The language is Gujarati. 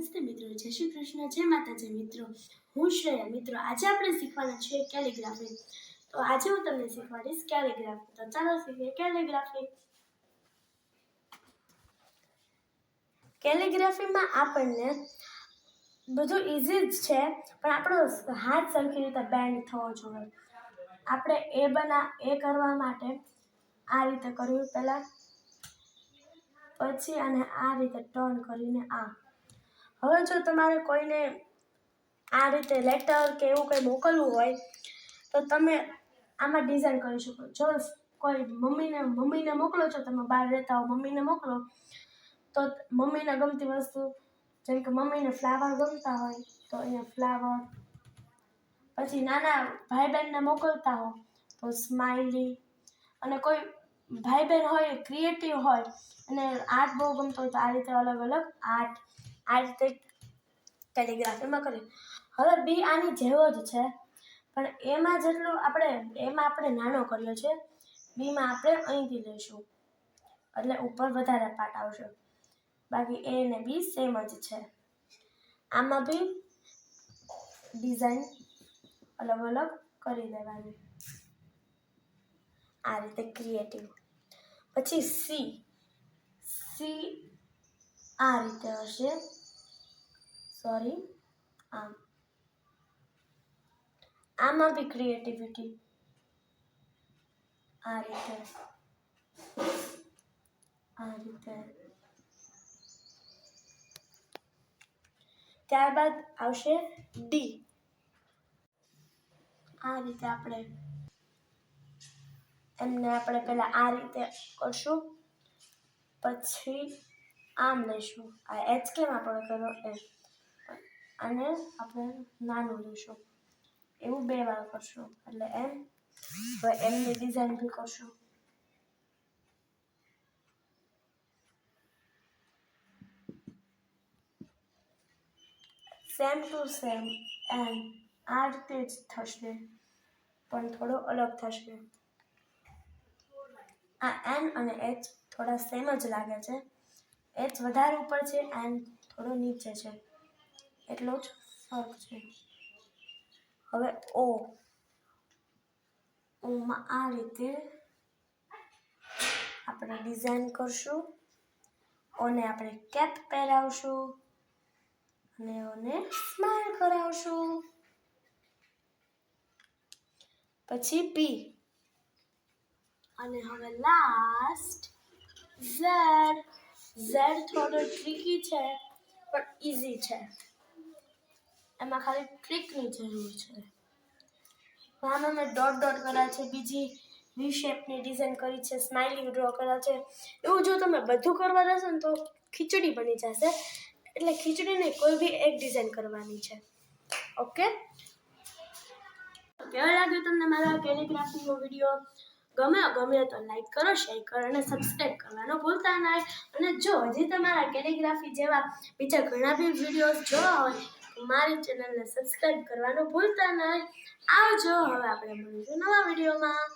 નમસ્તે મિત્રો, જય શ્રી કૃષ્ણ, જય માતાજી મિત્રો. હું શ્રેયા મિત્રો, આજે આપણે શીખવાના છીએ કેલિગ્રાફી. તો આજે હું તમને શીખવાડીશ કેલિગ્રાફી. તો ચાલો શીખીએ કેલિગ્રાફી. કેલિગ્રાફીમાં આપણને બધું ઇઝી જ છે, પણ આપણો હાથ સરખી રીતે બેન્ડ થવો જોઈએ. આપણે એ બના, એ કરવા માટે આ રીતે કરવું પહેલાં, પછી અને આ રીતે ટર્ન કરીને આ. હવે જો તમારે કોઈને આ રીતે લેટર કે એવું કંઈ મોકલવું હોય, તો તમે આમાં ડિઝાઇન કરી શકો. જો કોઈ મમ્મીને મમ્મીને મોકલો છો, તમે બહાર રહેતા હો મમ્મીને મોકલો, તો મમ્મીને ગમતી વસ્તુ, જેમ કે મમ્મીને ફ્લાવર ગમતા હોય, તો અહીંયા ફ્લાવર પછી નાના ભાઈ બહેનને મોકલતા હો, તો સ્માઇલી અને કોઈ ભાઈ બહેન હોય ક્રિએટિવ હોય, અને આર્ટ બહુ ગમતો હોય, તો આ રીતે અલગ અલગ આર્ટ આ રીતે કેલિગ્રાફીમાં કરી. હવે બી આની જેવો જ છે. પણ એમાં જેટલું આપણે, એમાં આપણે નાનો કર્યો છે બીમાં આપણે અહીંથી લઈશું. એટલે ઉપર વધારે પાટ આવશે. બાકી એ ને બી સેમ જ છે. આમાં બી ડિઝાઇન અલગ અલગ કરી દેવાની. આ રીતે ક્રિએટિવ પછી સી સી આ રીતે હશે. સોરી આમ. આમાં બી ક્રિએટિવિટી આ રીતે. આ રીતે. ત્યારબાદ આવશે ડી આ રીતે આપણે એમને આપણે પહેલાં આ રીતે કરશું. પછી આમ લઈશું આ એચ કેમ આપણે કર્યો એમ અને આપણે નાનું લઈશું એવું બે વાર કરશું એટલે એમ હવે એમની ડિઝાઇન બી કરશું સેમ ટુ સેમ એમ આ રીતે જ થશે પણ થોડો અલગ થશે આ એન અને એચ થોડા સેમ જ લાગે છે એચ વધારે ઉપર છે એન્ડ થોડો નીચે છે. એટલો જ ફરક છે. હવે ઓ ઓમાં આ રીતે આપણે ડિઝાઇન કરશું. ઓને આપણે કેપ પહેરાવશું. અને ઓને સ્માઇલ કરાવશું. પછી પી અને હવે લાસ્ટ ઝેડ ઝેડ થોડો ટ્રિકી છે, પણ ઇઝી છે. એમાં ખાલી ટ્રીકની જરૂર છે. આમાં મેં ડોટ ડોટ કર્યા છે, બીજી વી શેપની ડિઝાઇન કરી છે સ્માઇલિંગ ડ્રો કર્યા છે. એવું જો તમે બધું કરવા જશો ને તો ખીચડી બની જશે. એટલે ખીચડીને કોઈ બી એક ડિઝાઇન કરવાની છે. ઓકે કેવો લાગ્યો તમને મારા કેલિગ્રાફીનો વીડિયો ગમે ગમે તો લાઈક કરો શેર કરો અને સબસ્ક્રાઈબ કરવાનું ભૂલતા ના અને જો હજી તમારા કેલિગ્રાફી જેવા બીજા ઘણા બી વિડીયોઝ જોવા હોય મારી ચેનલને સબસ્ક્રાઈબ કરવાનું ભૂલતા ના આવજો, હવે આપણે મળીશું નવા વિડીયોમાં